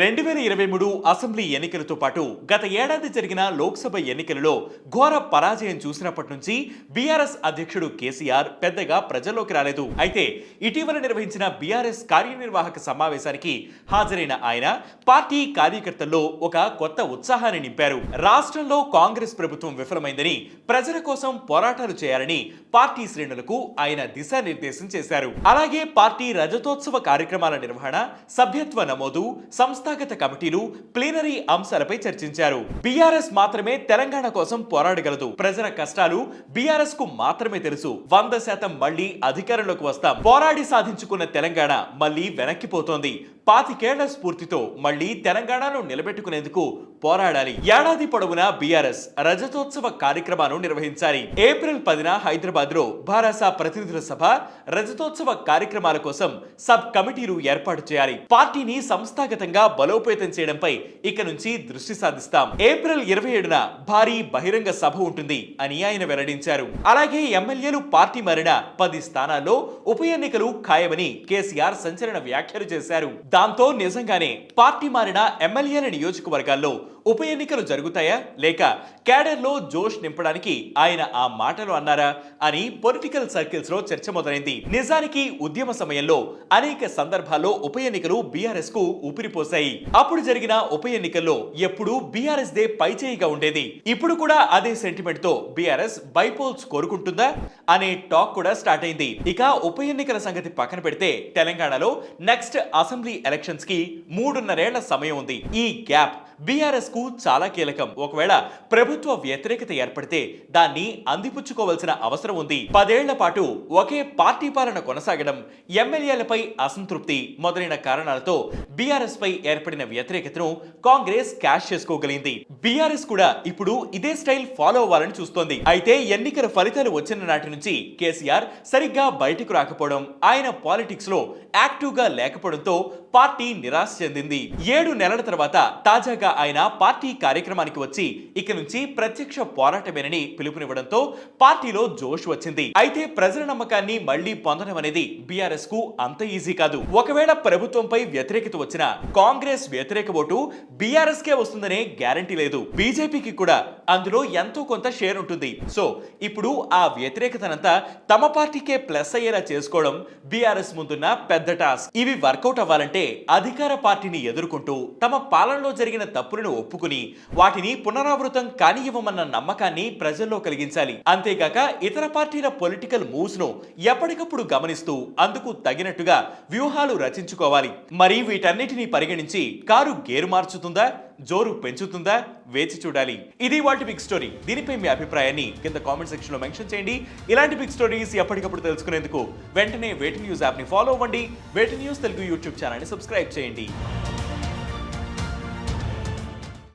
రెండు వేల ఇరవై మూడు అసెంబ్లీ ఎన్నికలతో పాటు గత ఏడాది జరిగిన లోక్సభ ఎన్నికలలో ఘోర పరాజయం చూసినప్పటి నుంచి బీఆర్ఎస్ అధ్యక్షుడు కేసీఆర్ పెద్దగా ప్రజల్లోకి రాలేదు. అయితే ఇటీవల నిర్వహించిన బీఆర్ఎస్ కార్యనిర్వాహక సమావేశానికి హాజరైన ఆయన పార్టీ కార్యకర్తల్లో ఒక కొత్త ఉత్సాహాన్ని నింపారు. రాష్ట్రంలో కాంగ్రెస్ ప్రభుత్వం విఫలమైందని ప్రజల కోసం పోరాటాలు చేయాలని పార్టీ శ్రేణులకు ఆయన దిశానిర్దేశం చేశారు. అలాగే పార్టీ రజతోత్సవ కార్యక్రమాల నిర్వహణ సభ్యత్వ నమోదు సంస్థ సంస్థాగత కమిటీలు ప్లీనరీ అంశాలపై చర్చించారు. బీఆర్ఎస్ మాత్రమే తెలంగాణ కోసం పోరాడగలదు. ప్రజల కష్టాలు బీఆర్ఎస్కు మాత్రమే తెలుసు. వంద శాతం మళ్ళీ అధికారంలోకి వస్తాం. పోరాడి సాధించుకున్న తెలంగాణ మళ్ళీ వెనక్కిపోతోంది పాతికేళ్ళ స్ఫూర్తితో మళ్ళీ తెలంగాణను నిలబెట్టుకునేందుకు పోరాడాలి. ఏడాది పొడవునా బీఆర్ఎస్ రజతోత్సవ కార్యక్రమాన్ని నిర్వహించాలి. ఏప్రిల్ పదిన హైదరాబాద్లో భారస ప్రతినిధుల సభ రజతోత్సవ కార్యక్రమాల కోసం సబ్ కమిటీలు ఏర్పాటు చేయాలి. పార్టీని సంస్థాగతంగా బలోపేతం చేయడంపై ఇక నుంచి దృష్టి సాధిస్తాం. ఏప్రిల్ ఇరవై ఏడున భారీ బహిరంగ సభ ఉంటుంది అని ఆయన వెల్లడించారు. అలాగే ఎమ్మెల్యేలు పార్టీ మారిన పది స్థానాల్లో ఉప ఎన్నికలు ఖాయమని కేసీఆర్ సంచలన వ్యాఖ్యలు చేశారు. దాంతో నిజంగానే పార్టీ మారిన ఎమ్మెల్యేల నియోజకవర్గాల్లో ఉప ఎన్నికలు జరుగుతాయా? లేక క్యాడర్లో జోష్ నింపడానికి ఆయన ఆ మాటలు అన్నారా? అని పొలిటికల్ సర్కిల్స్లో చర్చ మొదలైంది. నిజానికి ఉద్యమ సమయంలో అనేక సందర్భాల్లో ఉప ఎన్నికలు బీఆర్ఎస్కు ఊపిరిపోశాయి. అప్పుడు జరిగిన ఉప ఎన్నికల్లో ఎప్పుడూ బీఆర్ఎస్ దే పైచేయిగా ఉండేది. ఇప్పుడు కూడా అదే సెంటిమెంట్తో బీఆర్ఎస్ బైపోల్స్ కోరుకుంటుందా? అనే టాక్ కూడా స్టార్ట్ అయింది. ఇక ఉప ఎన్నికల సంగతి పక్కన పెడితే తెలంగాణలో నెక్స్ట్ అసెంబ్లీ ఎలక్షన్స్కి మూడున్నరేళ్ళ సమయం ఉంది. ఈ గ్యాప్ బీఆర్ఎస్కు చాలా కీలకం. ఒకవేళ ప్రభుత్వ వ్యతిరేకత ఏర్పడితే దాన్ని అందిపుచ్చుకోవాల్సిన అవసరం ఉంది. పదేళ్ళ పాటు ఒకే పార్టీ పాలన కొనసాగడం ఎమ్మెల్యేలపై అసంతృప్తి మొదలైన కారణాలతో బీఆర్ఎస్ పై ఏర్పడిన వ్యతిరేకతను కాంగ్రెస్ క్యాష్ చేసుకోగలిగింది. బీఆర్ఎస్ కూడా ఇప్పుడు ఇదే స్టైల్ ఫాలో అవ్వాలని చూస్తోంది. అయితే ఎన్నికల ఫలితాలు వచ్చిన నాటి నుంచి కేసీఆర్ సరిగ్గా బయటకు రాకపోవడం ఆయన పాలిటిక్స్లో యాక్టివ్గా లేకపోవడంతో పార్టీ నిరాశ చెందింది. ఏడు నెలల తర్వాత తాజాగా ఆయన పార్టీ కార్యక్రమానికి వచ్చి ఇక నుంచి ప్రత్యక్ష పోరాటమేనని పిలుపునివ్వడంతో పార్టీలో జోష్ వచ్చింది. అయితే ప్రజల నమ్మకాన్ని మళ్ళీ పొందడం అనేది బీఆర్ఎస్కు అంత ఈజీ కాదు. ఒకవేళ ప్రభుత్వంపై వ్యతిరేకత వచ్చినా కాంగ్రెస్ వ్యతిరేక ఓటు బీఆర్ఎస్ కే వస్తుందనే గ్యారంటీ లేదు. బీజేపీకి కూడా అందులో ఎంతో కొంత షేర్ ఉంటుంది. సో ఇప్పుడు ఆ వ్యతిరేకతనంతా తమ పార్టీకే ప్లస్ అయ్యేలా చేసుకోవడం బీఆర్ఎస్ ముందున్న పెద్ద టాస్క్. ఇవి వర్కౌట్ అవ్వాలంటే అధికార పార్టీని ఎదుర్కొంటూ తమ పాలనలో జరిగిన తప్పులను ఒప్పుకుని వాటిని పునరావృతం కానివ్వమన్న నమ్మకాన్ని ప్రజల్లో కలిగించాలి. అంతేగాక ఇతర పార్టీల పొలిటికల్ మూవ్స్ను ఎప్పటికప్పుడు గమనిస్తూ అందుకు తగినట్టుగా వ్యూహాలు రచించుకోవాలి. మరి వీటన్నిటిని పరిగణించి కారు గేరు మార్చుతుందా? జోరు పెంచుతుందా? వేచి చూడాలి. ఇది వాటి బిగ్ స్టోరీ. దీనిపై మీ అభిప్రాయాన్ని కింద కామెంట్ సెక్షన్లో మెన్షన్ చేయండి. ఇలాంటి బిగ్ స్టోరీస్ ఎప్పటికప్పుడు తెలుసుకునేందుకు వెంటనే వేటి న్యూస్ యాప్ని ఫాలో అవ్వండి. వేటి న్యూస్ తెలుగు యూట్యూబ్ ఛానల్ని సబ్స్క్రైబ్ చేయండి.